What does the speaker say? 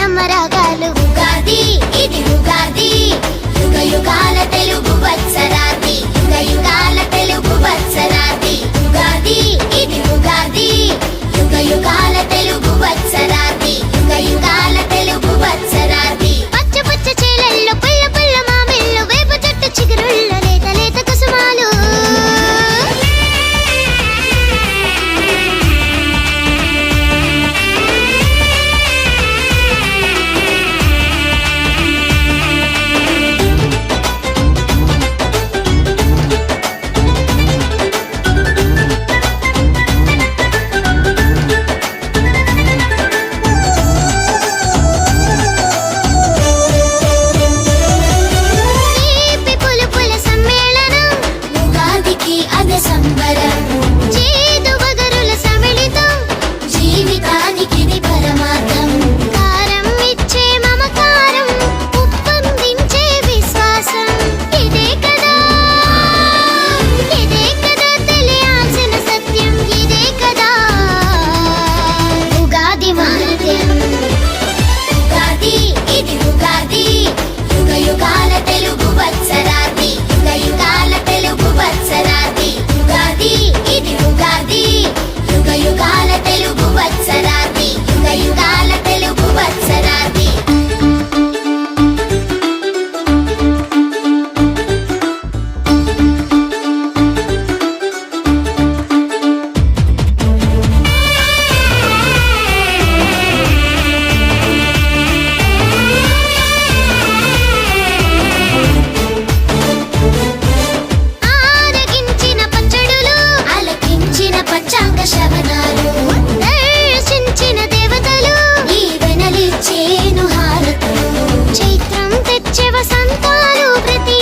నానమ్మ రాగాలు వసంతాలు ప్రతి